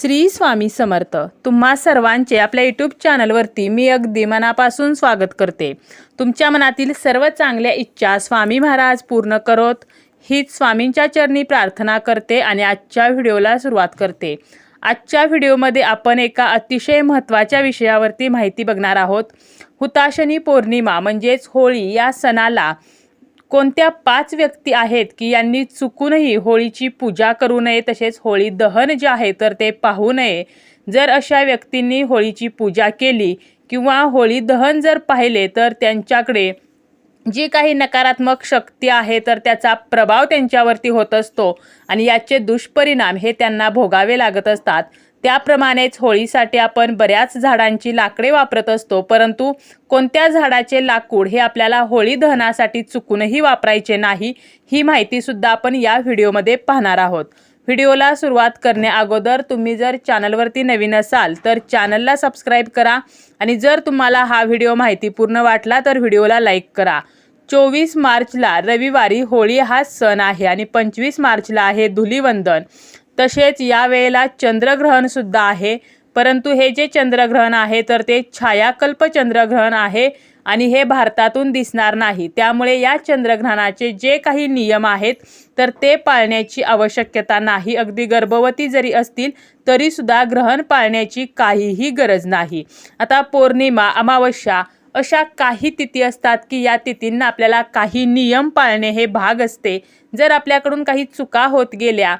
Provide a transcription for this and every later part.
श्री स्वामी समर्थ. तुम्हा सर्वांचे आपल्या यूट्यूब चॅनलवरती मी अगदी मनापासून स्वागत करते. तुमच्या मनातील सर्व चांगल्या इच्छा स्वामी महाराज पूर्ण करोत. हीच स्वामींच्या चरणी प्रार्थना करते आणि आजच्या व्हिडिओला सुरुवात करते. आजच्या व्हिडिओमध्ये आपण एका अतिशय महत्त्वाच्या विषयावरती माहिती बघणार आहोत. हुताशनी पौर्णिमा म्हणजेच होळी या सणाला कोणत्या पाच व्यक्ती आहेत की यांनी चुकूनही होळीची पूजा करू नये तसेच होळी दहन जे आहे तर ते पाहू नये? जर अशा व्यक्तींनी होळीची पूजा केली किंवा होळी दहन जर पाहिले तर त्यांच्याकडे जी काही नकारात्मक शक्ती आहे तर त्याचा प्रभाव त्यांच्यावरती होत असतो आणि याचे दुष्परिणाम हे त्यांना भोगावे लागत असतात. त्याप्रमाणेच होळीसाठी आपण बऱ्याच झाडांची लाकडे वापरत असतो परंतु कोणत्या झाडाचे लाकूड हे आपल्याला होळी दहनासाठी चुकूनही वापरायचे नाही ही माहितीसुद्धा आपण या व्हिडिओमध्ये पाहणार आहोत. व्हिडिओला सुरुवात करण्याअगोदर तुम्ही जर चॅनलवरती नवीन असाल तर चॅनलला सबस्क्राईब करा आणि जर तुम्हाला हा व्हिडिओ माहितीपूर्ण वाटला तर व्हिडिओला लाईक करा. चोवीस मार्चला रविवारी होळी हा सण आहे आणि पंचवीस मार्चला आहे धुलीवंदन. तसेच यावेळेला चंद्रग्रहणसुद्धा आहे. परंतु हे जे चंद्रग्रहण आहे तर ते छायाकल्प चंद्रग्रहण आहे आणि हे भारतातून दिसणार नाही. त्यामुळे या चंद्रग्रहणाचे जे काही नियम आहेत तर ते पाळण्याची आवश्यकता नाही. अगदी गर्भवती जरी असतील तरीसुद्धा ग्रहण पाळण्याची काहीही गरज नाही. आता पौर्णिमा अमावस्या अशा काही तिथी असतात की या तिथींना आपल्याला काही नियम पाळणे हे भाग असते. जर आपल्याकडून काही चुका होत गेल्या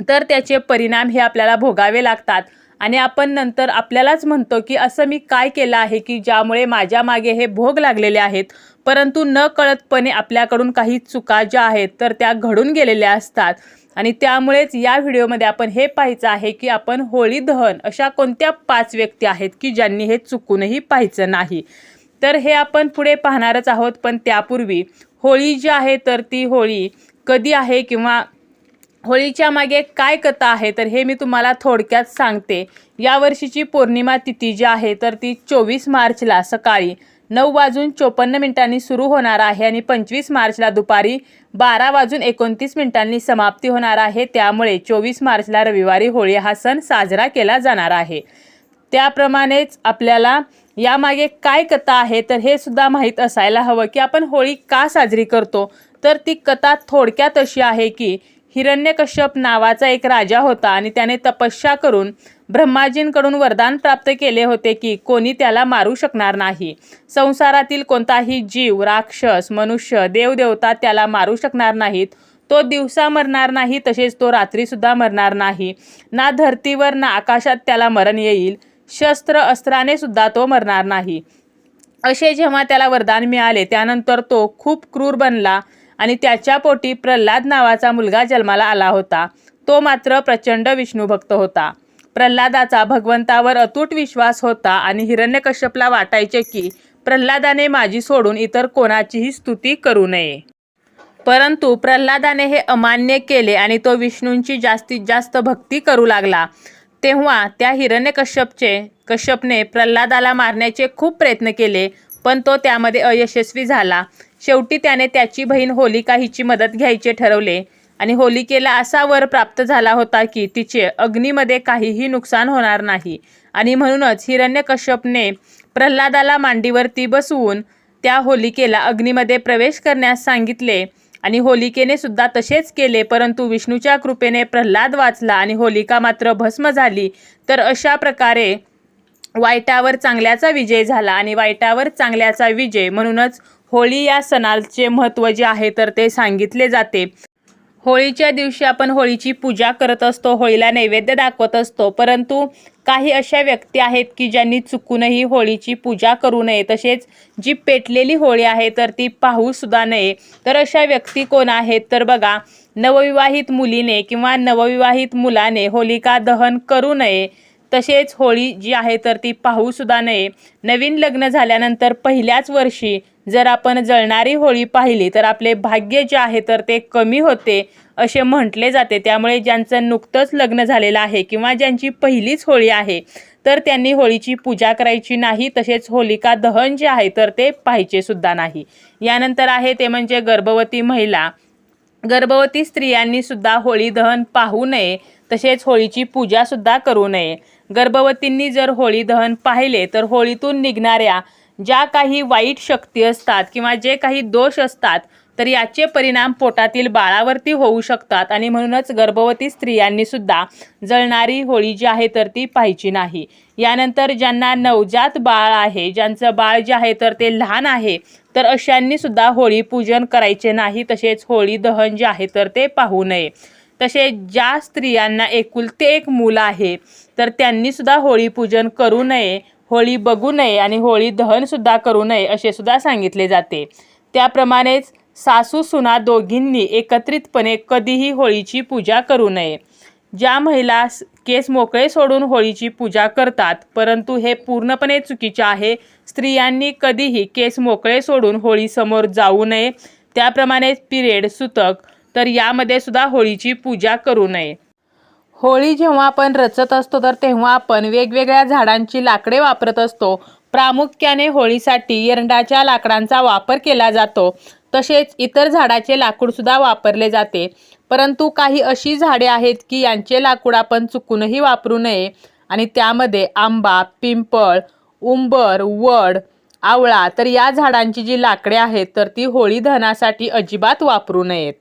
तर त्याचे परिणाम हे आपल्याला भोगावे लागतात. आणि आपण नंतर आपल्यालाच म्हणतो की असं मी काय केलं आहे की ज्यामुळे माझ्या मागे हे भोग लागलेले आहेत. परंतु न कळतपणे आपल्याकडून काही चुका ज्या आहेत तर त्या घडून गेलेल्या असतात. आणि त्यामुळेच या व्हिडिओमध्ये आपण हे पाहायचं आहे की आपण होळी दहन अशा कोणत्या पाच व्यक्ती आहेत की ज्यांनी हे चुकूनही पाहायचं नाही. तर हे आपण पुढे पाहणारच आहोत पण त्यापूर्वी होळी जी आहे तर ती होळी कधी आहे किंवा होळीच्या मागे काय कथा आहे? तर हे मी तुम्हाला थोडक्यात सांगते. यावर्षीची पौर्णिमा तिथी जी आहे तर ती चोवीस मार्चला सकाळी नऊ वाजून चोपन्न मिनिटांनी सुरू होणार आहे आणि पंचवीस मार्चला दुपारी बारा वाजून एकोणतीस मिनिटांनी समाप्ती होणार आहे. त्यामुळे चोवीस मार्चला रविवारी होळी हा सण साजरा केला जाणार आहे. त्याप्रमाणेच आपल्याला यामागे काय कथा आहे? तर हे सुद्धा माहीत असायला हवं की आपण होळी का साजरी करतो? तर ती कथा थोडक्यात अशी आहे की हिरण्यकश्यप नावाचा एक राजा होता आणि त्याने तपस्या करून ब्रह्माजींकडून वरदान प्राप्त केले होते की कोणी त्याला मारू शकणार नाही. संसारातील कोणताही जीव राक्षस मनुष्य देवदेवता त्याला मारू शकणार नाहीत. तो दिवसा मरणार नाही तसेच तो रात्रीसुद्धा मरणार नाही. ना धर्तीवर ना आकाशात त्याला मरण येईल. शस्त्र अस्त्राने सुद्धा तो मरणार नाही. असे जेव्हा त्याला वरदान मिळाले त्यानंतर तो खूप क्रूर बनला. आणि त्याच्या पोटी प्रल्हाद नावाचा मुलगा जन्माला आला होता. तो मात्र प्रचंड विष्णूभक्त होता. प्रल्हादाचा भगवंतावर अतूट विश्वास होता आणि हिरण्यकश्यपला वाटायचे की प्रल्हादाने माझी सोडून इतर कोणाचीही स्तुती करू नये. परंतु प्रल्हादाने हे अमान्य केले आणि तो विष्णूंची जास्तीत जास्त भक्ती करू लागला. तेव्हा त्या हिरण्यकश्यपचे कश्यपने प्रल्हादाला मारण्याचे खूप प्रयत्न केले पण तो त्यामध्ये अयशस्वी झाला. शेवटी त्याने त्याची बहीण होलिका हिची मदत घ्यायचे ठरवले. आणि होलिकेला असा वर प्राप्त झाला होता की तिचे अग्नीमध्ये काहीही नुकसान होणार नाही. आणि म्हणूनच हिरण्यकश्यपने प्रल्हादाला मांडीवरती बसवून त्या होलिकेला अग्नीमध्ये प्रवेश करण्यास सांगितले. आणि होलिकेने सुद्धा तसेच केले परंतु विष्णूच्या कृपेने प्रल्हाद वाचला आणि होलिका मात्र भस्म झाली. तर अशा प्रकारे वाईटावर चांगल्याचा विजय झाला आणि वाईटावर चांगल्याचा विजय म्हणूनच होळी या सणाचे महत्त्व जे आहे तर ते सांगितले जाते. होळीच्या दिवशी आपण होळीची पूजा करत असतो होळीला नैवेद्य दाखवत असतो. परंतु काही अशा व्यक्ती आहेत की ज्यांनी चुकूनही होळीची पूजा करू नये. तसेच जी पेटलेली होळी आहे तर ती पाहूसुद्धा नये. तर अशा व्यक्ती कोण आहेत? तर बघा नवविवाहित मुलीने किंवा नवविवाहित मुलाने होलिका दहन करू नये. तसेच होळी जी आहे तर ती पाहूसुद्धा नये. नवीन लग्न झाल्यानंतर पहिल्याच वर्षी जर आपण जळणारी होळी पाहिली तर आपले भाग्य जे आहे तर ते कमी होते असे म्हटले जाते. त्यामुळे ज्यांचं नुकतंच लग्न झालेलं आहे किंवा ज्यांची पहिलीच होळी आहे तर त्यांनी होळीची पूजा करायची नाही तसेच होलिका दहन जे आहे तर ते पाहिजे सुद्धा नाही. यानंतर आहे ते म्हणजे गर्भवती महिला. गर्भवती स्त्रियांनी सुद्धा होळी दहन पाहू नये तसेच होळीची पूजा सुद्धा करू नये. गर्भवतींनी जर होळी दहन पाहिले तर होळीतून निघणाऱ्या ज्या काही वाईट शक्ती असतात किंवा जे काही दोष असतात तर याचे परिणाम पोटातील बाळावरती होऊ शकतात. आणि म्हणूनच गर्भवती स्त्रियांनी सुद्धा जळणारी होळी जी आहे तर ती पाहिजे नाही. यानंतर ज्यांना नवजात बाळ आहे ज्यांचं बाळ जे आहे तर ते लहान आहे तर अशांनी सुद्धा होळी पूजन करायचे नाही. तसेच होळी दहन जे आहे तर ते पाहू नये. तसेच ज्या स्त्रियांना एकुलते एक मुलं आहे तर त्यांनी सुद्धा होळी पूजन करू नये. होळी बघू नये आणि होळी दहनसुद्धा करू नये असे सुद्धा सांगितले जाते. त्याप्रमाणेच सासू सुना दोघींनी एकत्रितपणे कधीही होळीची पूजा करू नये. ज्या महिला केस मोकळे सोडून होळीची पूजा करतात परंतु हे पूर्णपणे चुकीचे आहे. स्त्रियांनी कधीही केस मोकळे सोडून होळीसमोर जाऊ नये. त्याप्रमाणे पिरियड सुतक तर यामध्ये सुद्धा होळीची पूजा करू नये. होळी जेव्हा आपण रचत असतो तर तेव्हा आपण वेगवेगळ्या झाडांची लाकडे वापरत असतो. प्रामुख्याने होळीसाठी एरंडाच्या लाकडांचा वापर केला जातो. तसेच इतर झाडाचे लाकूडसुद्धा वापरले जाते. परंतु काही अशी झाडे आहेत की यांचे लाकूड आपण चुकूनही वापरू नये. आणि त्यामध्ये आंबा पिंपळ उंबर वड आवळा तर या झाडांची जी लाकडे आहेत तर ती होळी दहनासाठी अजिबात वापरू नयेत.